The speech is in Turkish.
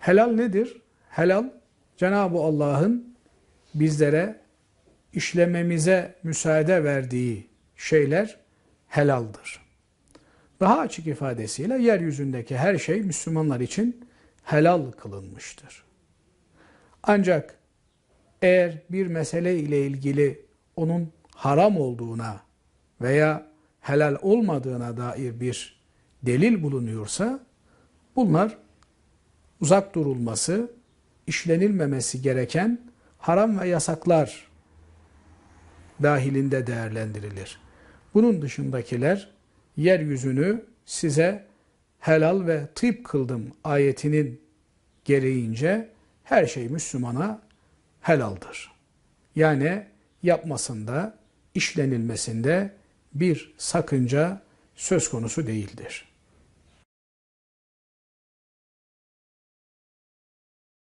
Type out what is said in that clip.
Helal nedir? Helal Cenab-ı Allah'ın bizlere işlememize müsaade verdiği şeyler helaldir. Daha açık ifadesiyle yeryüzündeki her şey Müslümanlar için helal kılınmıştır. Ancak eğer bir mesele ile ilgili onun haram olduğuna veya helal olmadığına dair bir delil bulunuyorsa bunlar uzak durulması, işlenilmemesi gereken haram ve yasaklar dahilinde değerlendirilir. Bunun dışındakiler yeryüzünü size helal ve tıp kıldım ayetinin gereğince her şey Müslümana helaldir. Yani yapmasında, işlenilmesinde bir sakınca söz konusu değildir.